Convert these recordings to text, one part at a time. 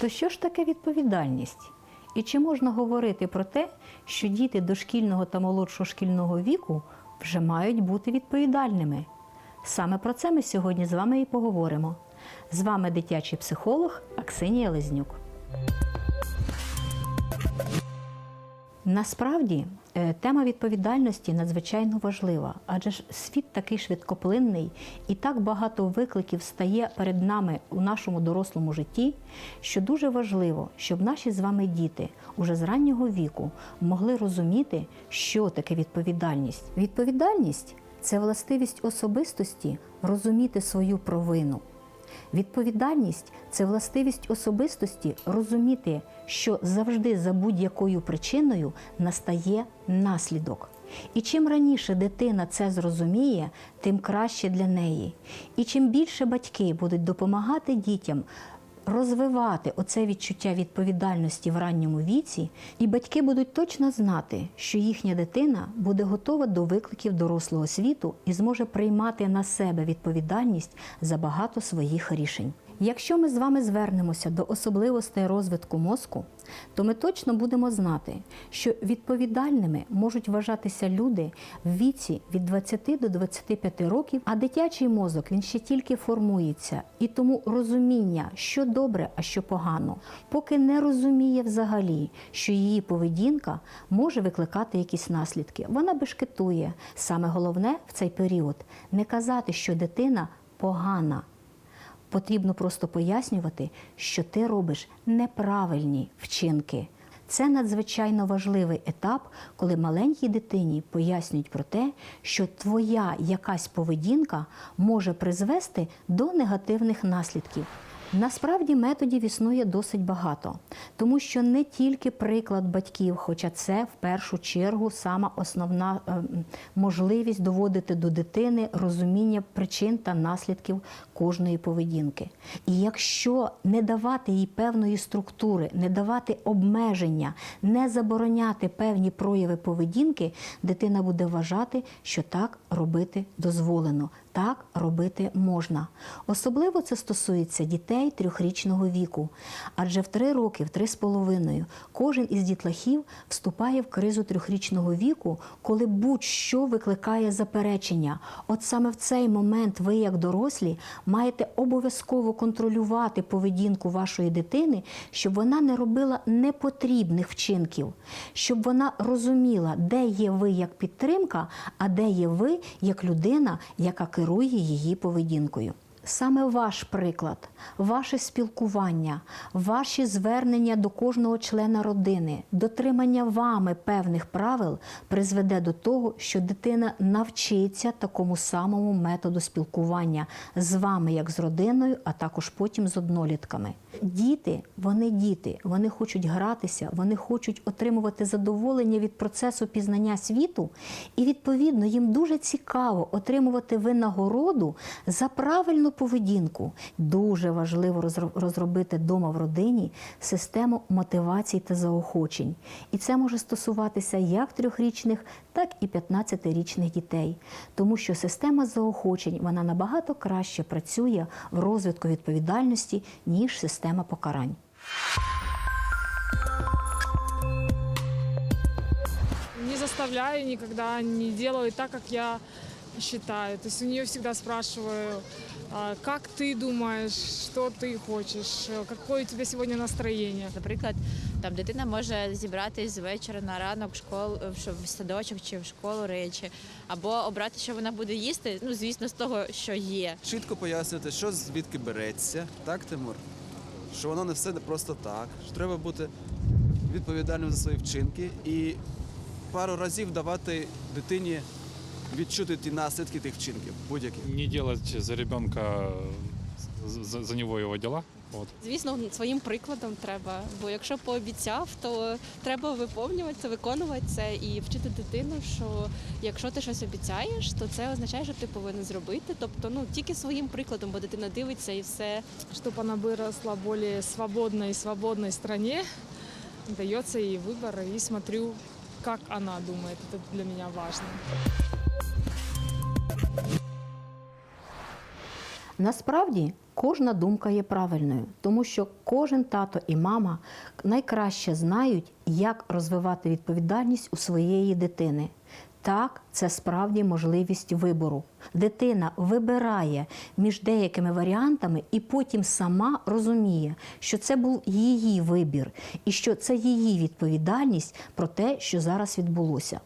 То що ж таке відповідальність? І чи можна говорити про те, що діти дошкільного та молодшого шкільного віку вже мають бути відповідальними? Саме про це ми сьогодні з вами і поговоримо. З вами дитячий психолог Аксинія Лезнюк. Насправді е, тема відповідальності надзвичайно важлива, адже ж світ такий швидкоплинний і так багато викликів стає перед нами у нашому дорослому житті, що дуже важливо, щоб наші з вами діти уже з раннього віку могли розуміти, що таке відповідальність. Відповідальність це властивість особистості розуміти свою провину. Відповідальність це властивість особистості розуміти, що завжди за будь-якою причиною настає наслідок. І чим раніше дитина це зрозуміє, тим краще для неї. І чим більше батьки будуть допомагати дітям розвивати оце відчуття відповідальності в ранньому віці, і батьки будуть точно знати, що їхня дитина буде готова до викликів дорослого світу і зможе приймати на себе відповідальність за багато своїх рішень. Якщо ми з вами звернемося до особливостей розвитку мозку, то ми точно будемо знати, що відповідальними можуть вважатися люди в віці від 20 до 25 років, а дитячий мозок він ще тільки формується, і тому розуміння, що добре, а що погано, поки не розуміє взагалі, що її поведінка може викликати якісь наслідки. Вона бешкетує. Саме головне в цей період не казати, що дитина погана. Потрібно просто пояснювати, що ти робиш неправильні вчинки. Це надзвичайно важливий етап, коли маленькій дитині пояснюють про те, що твоя якась поведінка може призвести до негативних наслідків. Насправді методів існує досить багато, тому що не тільки приклад батьків, хоча це в першу чергу сама основна е, можливість доводити до дитини розуміння причин та наслідків кожної поведінки. І якщо не давати їй певної структури, не давати обмеження, не забороняти певні прояви поведінки, дитина буде вважати, що так робити дозволено, так робити можна. Особливо це стосується дітей трьохрічного віку, адже в три роки, в три з половиною, кожен із дітлахів вступає в кризу трьохрічного віку, коли будь-що викликає заперечення. От саме в цей момент ви, як дорослі, маєте обов'язково контролювати поведінку вашої дитини, щоб вона не робила непотрібних вчинків, щоб вона розуміла, де є ви як підтримка, а де є ви як людина, яка керує її поведінкою. Саме ваш приклад, ваше спілкування, ваші звернення до кожного члена родини, дотримання вами певних правил призведе до того, що дитина навчиться такому самому методу спілкування з вами, як з родиною, а також потім з однолітками. Діти, вони діти, вони хочуть гратися, вони хочуть отримувати задоволення від процесу пізнання світу, і відповідно їм дуже цікаво отримувати винагороду за правильну поведінку. Дуже важливо розро- розробити вдома в родині систему мотивацій та заохочень. І це може стосуватися як трьохрічних, так і 15-річних дітей, тому що система заохочень вона набагато краще працює в розвитку відповідальності, ніж система покарань. Не заставляю никогда, не делаю так, как я считаю. То есть у нее всегда спрашиваю, а, как ты думаешь, что ты хочешь, э, какое у тебя сегодня настроение. Наприклад, там дитина може зібрати з вечора на ранок в школу в в садочок чи в школу речі, або обрати, що вона буде їсти. Ну звісно, з того, що є. Чітко пояснювати, що звідки береться, так, Тимур? Що воно не все просто так, що треба бути відповідальним за свої вчинки і пару разів давати дитині відчути ті наслідки тих вчинків, будь-яких. не делать за ребенка, за, за него его дела. Вот. Звісно, своїм прикладом треба. Бо якщо пообіцяв, то треба виповнювати це, виконувати це і вчити дитину, що якщо ти щось обіцяєш, то це означає, що ти повинен зробити. Тобто, ну тільки своїм прикладом, бо дитина дивиться і все. Чтобы она выросла в более свободной и свободной стране, дается ей выбор, и смотрю, как она думает. Это для меня важно. Насправді кожна думка є правильною, тому що кожен тато і мама найкраще знають, як розвивати відповідальність у своєї дитини. Так, це справді можливість вибору. Дитина вибирає між деякими варіантами і потім сама розуміє, що це був її вибір і що це її відповідальність про те, що зараз відбулося.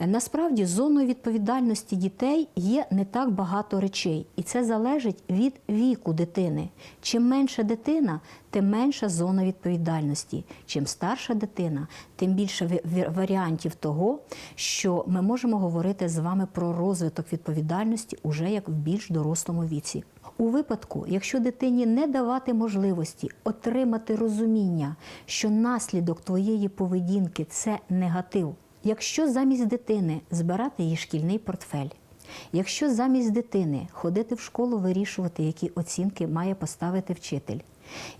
Насправді, зоною відповідальності дітей є не так багато речей, і це залежить від віку дитини. Чим менша дитина, тим менша зона відповідальності. Чим старша дитина, тим більше варіантів того, що ми можемо говорити з вами про розвиток відповідальності уже як в більш дорослому віці. У випадку, якщо дитині не давати можливості отримати розуміння, що наслідок твоєї поведінки це негатив. Якщо замість дитини збирати її шкільний портфель, якщо замість дитини ходити в школу вирішувати, які оцінки має поставити вчитель,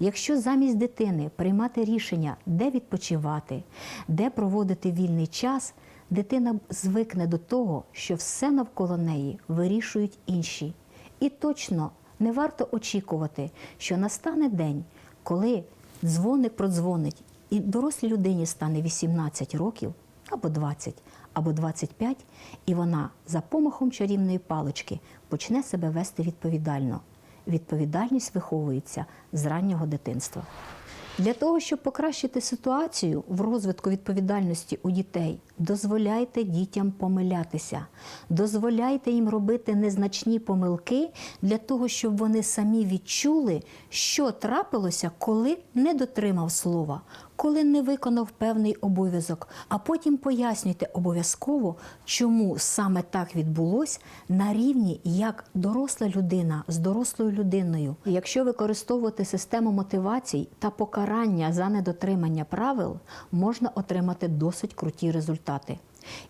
якщо замість дитини приймати рішення, де відпочивати, де проводити вільний час, дитина звикне до того, що все навколо неї вирішують інші. І точно не варто очікувати, що настане день, коли дзвоник продзвонить, і дорослій людині стане 18 років, або 20, або 25, і вона за помахом чарівної палички почне себе вести відповідально. Відповідальність виховується з раннього дитинства. Для того, щоб покращити ситуацію в розвитку відповідальності у дітей, дозволяйте дітям помилятися, дозволяйте їм робити незначні помилки для того, щоб вони самі відчули, що трапилося, коли не дотримав слова, коли не виконав певний обов'язок, а потім пояснюйте обов'язково, чому саме так відбулось на рівні як доросла людина з дорослою людиною. Якщо використовувати систему мотивацій та покарання за недотримання правил, можна отримати досить круті результати.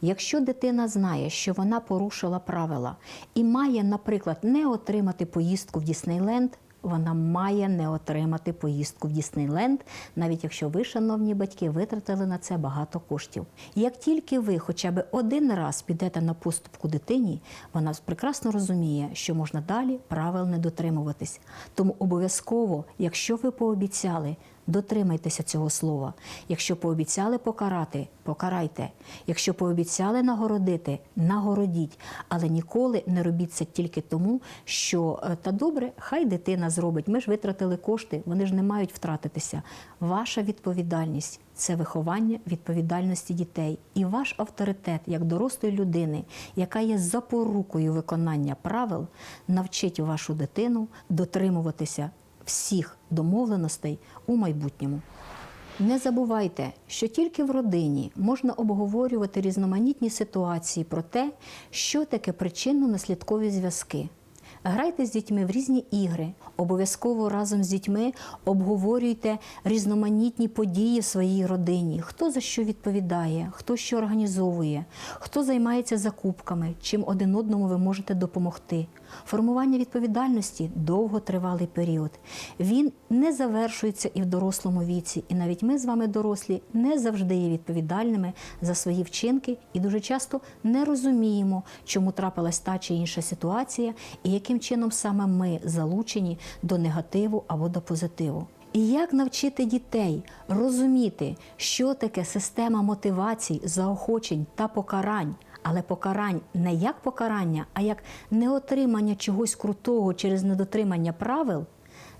Якщо дитина знає, що вона порушила правила і має, наприклад, не отримати поїздку в Діснейленд, вона має не отримати поїздку в Діснейленд, навіть якщо ви, шановні батьки, витратили на це багато коштів. Як тільки ви хоча б один раз підете на поступку дитині, вона прекрасно розуміє, що можна далі правил не дотримуватись. Тому обов'язково, якщо ви пообіцяли, дотримайтеся цього слова. Якщо пообіцяли покарати, покарайте. Якщо пообіцяли нагородити, нагородіть. Але ніколи не робіть це тільки тому, що е, та добре, хай дитина зробить. Ми ж витратили кошти, вони ж не мають втратитися. Ваша відповідальність це виховання відповідальності дітей. І ваш авторитет як дорослої людини, яка є запорукою виконання правил, навчить вашу дитину дотримуватися всіх домовленостей у майбутньому. Не забувайте, що тільки в родині можна обговорювати різноманітні ситуації про те, що таке причинно-наслідкові зв'язки. Грайте з дітьми в різні ігри. Обов'язково разом з дітьми обговорюйте різноманітні події в своїй родині. Хто за що відповідає, хто що організовує, хто займається закупками, чим один одному ви можете допомогти. Формування відповідальності довготривалий період. Він не завершується і в дорослому віці. І навіть ми з вами, дорослі, не завжди є відповідальними за свої вчинки і дуже часто не розуміємо, чому трапилась та чи інша ситуація, і яким чином саме ми залучені до негативу або до позитиву. І як навчити дітей розуміти, що таке система мотивацій, заохочень та покарань, але покарань не як покарання, а як неотримання чогось крутого через недотримання правил,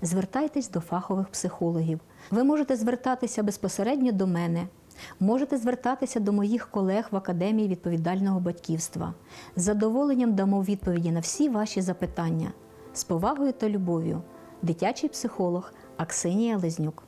звертайтесь до фахових психологів. Ви можете звертатися безпосередньо до мене. Можете звертатися до моїх колег в Академії відповідального батьківства. З задоволенням дамо відповіді на всі ваші запитання. З повагою та любов'ю. Дитячий психолог Аксинія Лизнюк.